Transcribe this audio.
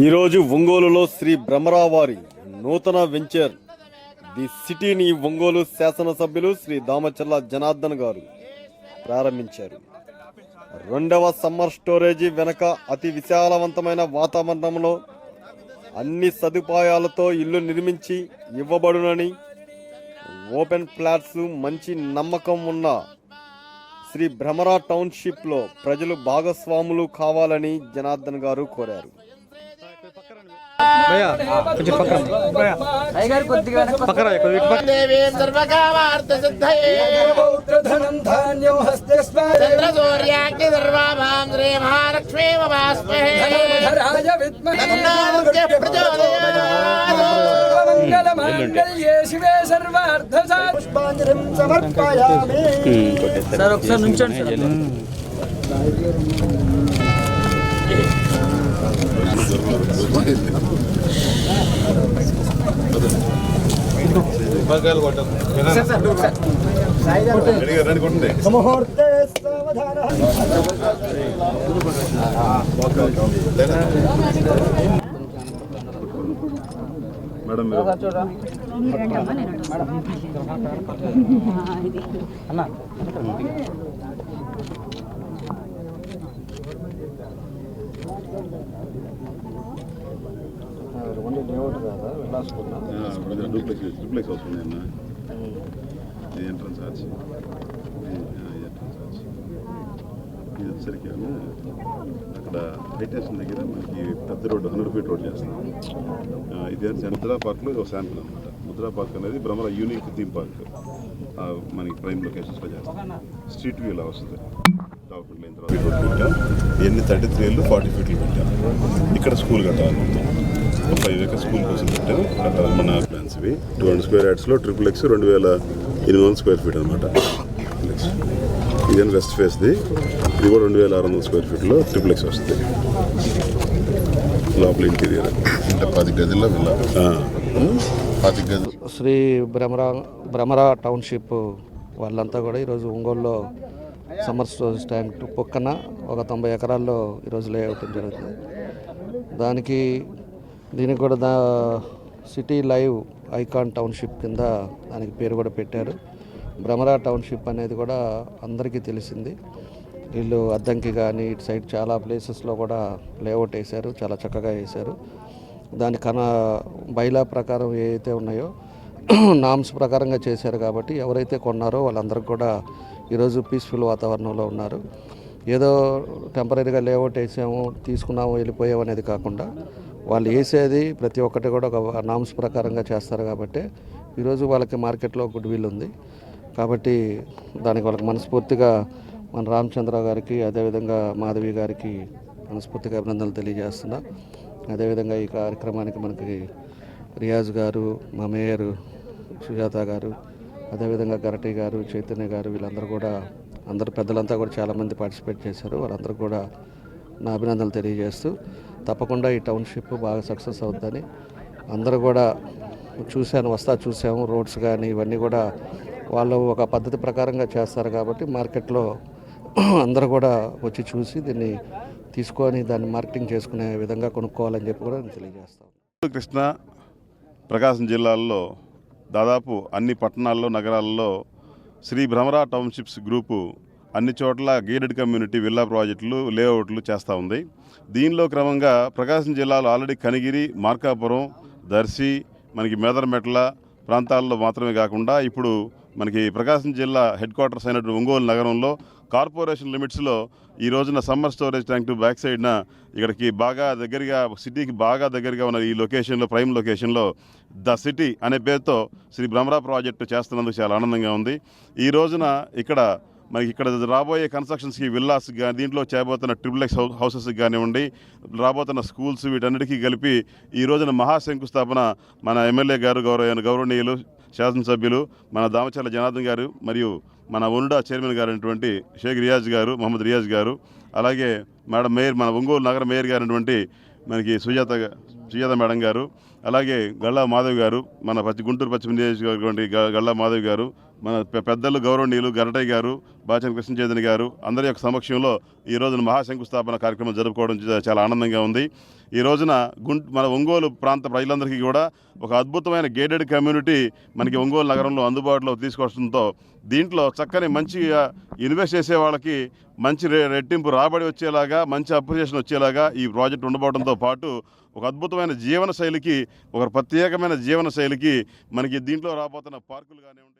ఈరోజు ఒంగోలులో శ్రీ భ్రమరావారి నూతన వెంచర్ ది సిటీని ఒంగోలు శాసనసభ్యులు శ్రీ దామచర్ల జనార్దన్ గారు ప్రారంభించారు. రెండవ సమ్మర్ స్టోరేజీ వెనక అతి విశాలవంతమైన వాతావరణంలో అన్ని సదుపాయాలతో ఇల్లు నిర్మించి ఇవ్వబడునని ఓపెన్ ఫ్లాట్స్ మంచి నమ్మకం ఉన్న శ్రీ భ్రమరా టౌన్షిప్లో ప్రజలు భాగస్వాములు కావాలని జనార్దన్ గారు కోరారు. కొంచెం సార్ ఒకసారి నుంచోండి సార్ ముహూర్తే సావధాన మేడం డూప్లెక్స్ డూప్లెక్స్ వస్తుంది అన్న ఎంట్రన్స్ ఆర్చ్ ఇది అక్కడ హైటేషన్ దగ్గర మనకి పెద్ద రోడ్డు హండ్రెడ్ ఫీట్ రోడ్ చేస్తాం ఇది ఇది ముద్రా పార్క్లో ఇది ఒక శాంపుల్ అనమాట ముద్రా పార్క్ అనేది భ్రమర యూనిక్ థీమ్ పార్క్. మనకి ప్రైమ్ లొకేషన్స్లో చేస్తాం. స్ట్రీట్ వ్యూ ఇలా వస్తుంది. టాప్ లైన్ తర్వాత పెట్టాం ఎన్ని థర్టీ త్రీ ఏళ్ళు ఫార్టీ ఫీట్లు పెట్టాం ఇక్కడ స్కూల్ కట్టాలి ఒక ఫైవ్ ఏకర్ స్కూల్ కోసం పెట్టాం కట్టాలి మన ప్లాన్స్ ఇవి. టూ హండ్రెడ్ స్క్వేర్ యాడ్స్లో ట్రిపుల్ ఎక్స్ రెండు వేల ఎనిమిది వందల స్క్వేర్ ఫీట్ అనమాట ఇదేం వెస్ట్ ఫేస్ది. ఇది కూడా రెండు వేల ఆరు వందల స్క్వేర్ ఫీట్లో ట్రిపుల్ ఎక్స్ వస్తుంది. లోపల ఇంటీరియర్. అంటే పది గదిలో విల్లా. పది గది శ్రీ భ్రమరా భ్రమరా టౌన్షిప్ వాళ్ళంతా కూడా ఈరోజు ఒంగోలులో సమ్మర్ స్టోరేజ్ ట్యాంక్ పక్కన ఒక తొంభై ఎకరాల్లో ఈరోజు లేఅవుట్ జరుగుతుంది. దానికి దీనికి కూడా the city live icon township కింద దానికి పేరు కూడా పెట్టారు. భ్రమరా టౌన్షిప్ అనేది కూడా అందరికీ తెలిసింది. వీళ్ళు అద్దంకి కానీ ఇటు సైడ్ చాలా ప్లేసెస్లో కూడా లేఅవుట్ వేశారు చాలా చక్కగా వేశారు. దాని కన బైలా ప్రకారం ఏవైతే ఉన్నాయో నామ్స్ ప్రకారంగా చేశారు కాబట్టి ఎవరైతే కొన్నారో వాళ్ళందరికీ కూడా ఈరోజు పీస్ఫుల్ వాతావరణంలో ఉన్నారు. ఏదో టెంపరీగా లేఅవుట్ వేసాము తీసుకున్నాము వెళ్ళిపోయాము అనేది కాకుండా వాళ్ళు వేసేది ప్రతి ఒక్కటి కూడా ఒక నామ్స్ ప్రకారంగా చేస్తారు కాబట్టి ఈరోజు వాళ్ళకి మార్కెట్లో గుడ్ విల్ ఉంది. కాబట్టి దానికి వాళ్ళకి మనస్ఫూర్తిగా మన రామచంద్ర గారికి అదేవిధంగా మాధవి గారికి మనస్ఫూర్తిగా అభినందనలు తెలియజేస్తున్నా. అదేవిధంగా ఈ కార్యక్రమానికి మనకి రియాజ్ గారు మా మేయర్ సుజాత గారు అదేవిధంగా గరటి గారు చైతన్య గారు వీళ్ళందరూ కూడా అందరు పెద్దలంతా కూడా చాలామంది పార్టిసిపేట్ చేశారు. వాళ్ళందరూ కూడా నా అభినందనలు తెలియజేస్తూ తప్పకుండా ఈ టౌన్షిప్ బాగా సక్సెస్ అవుతుందని అందరూ కూడా చూశాను వస్తా చూసాము రోడ్స్ కానీ ఇవన్నీ కూడా వాళ్ళు ఒక పద్ధతి ప్రకారంగా చేస్తారు కాబట్టి మార్కెట్లో అందరూ కూడా వచ్చి చూసి దీన్ని తీసుకొని దాన్ని మార్కెటింగ్ చేసుకునే విధంగా కొనుక్కోవాలని చెప్పి కూడా నేను తెలియజేస్తాను కృష్ణ ప్రకాశం జిల్లాల్లో దాదాపు అన్ని పట్టణాల్లో నగరాల్లో శ్రీ భ్రమరా టౌన్షిప్స్ గ్రూపు అన్ని చోట్ల గేటెడ్ కమ్యూనిటీ విల్లా ప్రాజెక్టులు లేఅవుట్లు చేస్తూ ఉంది. దీనిలో క్రమంగా ప్రకాశం జిల్లాలో ఆల్రెడీ కనిగిరి మార్కాపురం దర్శి మనకి మేదరమెట్ల ప్రాంతాల్లో మాత్రమే కాకుండా ఇప్పుడు మనకి ప్రకాశం జిల్లా హెడ్ క్వార్టర్స్ అయినటువంటి ఒంగోలు నగరంలో కార్పొరేషన్ లిమిట్స్లో ఈ రోజున సమ్మర్ స్టోరేజ్ ట్యాంక్ బ్యాక్ సైడ్న ఇక్కడికి బాగా దగ్గరగా సిటీకి బాగా దగ్గరగా ఉన్న ఈ లొకేషన్లో ప్రైమ్ లొకేషన్లో ద సిటీ అనే పేరుతో శ్రీ భ్రమరా ప్రాజెక్టు చేస్తున్నందుకు చాలా ఆనందంగా ఉంది. ఈ రోజున ఇక్కడ మనకి ఇక్కడ రాబోయే కన్స్ట్రక్షన్స్కి విల్లాస్ కానీ దీంట్లో చేయబోతున్న ట్రిపుల్ ఎక్స్ హౌసెస్ కానివ్వండి రాబోతున్న స్కూల్స్ వీటన్నిటికీ కలిపి ఈ రోజున మహాశంకుస్థాపన మన ఎమ్మెల్యే గారు గౌరవ గౌరవనీయులు శాసనసభ్యులు మన దామచర్ల జనార్దన్ గారు మరియు మన ఒనుడా చైర్మన్ గారు అయినటువంటి షేక్ రియాజ్ గారు మహమ్మద్ రియాజ్ గారు అలాగే మేడం మేయర్ మన ఒంగోలు నగర మేయర్ గారైనటువంటి మనకి సుజాత సుజాత మేడం గారు అలాగే గళ్ళా మాధవ్ గారు మన పచ్చి గుంటూరు పశ్చిమ నియోజకవర్గం గ- మాధవ్ గారు మన పెద్దలు గౌరవనీయులు గరటయ్య గారు బాచన్ కృష్ణచైతన్య గారు అందరి యొక్క సమక్షంలో ఈ రోజున మహాశంకుస్థాపన కార్యక్రమం జరుపుకోవడం చాలా ఆనందంగా ఉంది. ఈ రోజున గుంట మన ఒంగోలు ప్రాంత ప్రజలందరికీ కూడా ఒక అద్భుతమైన గేటెడ్ కమ్యూనిటీ మనకి ఒంగోలు నగరంలో అందుబాటులో తీసుకొచ్చడంతో దీంట్లో చక్కని మంచిగా ఇన్వెస్ట్ చేసే వాళ్ళకి మంచి రెట్టింపు రాబడి వచ్చేలాగా మంచి అప్రిషియేషన్ వచ్చేలాగా ఈ ప్రాజెక్ట్ ఉండబోవడంతో పాటు ఒక అద్భుతమైన జీవన శైలికి ఒక ప్రత్యేకమైన జీవన శైలికి మనకి దీంట్లో రాబోతున్న పార్కులు కానివ్వండి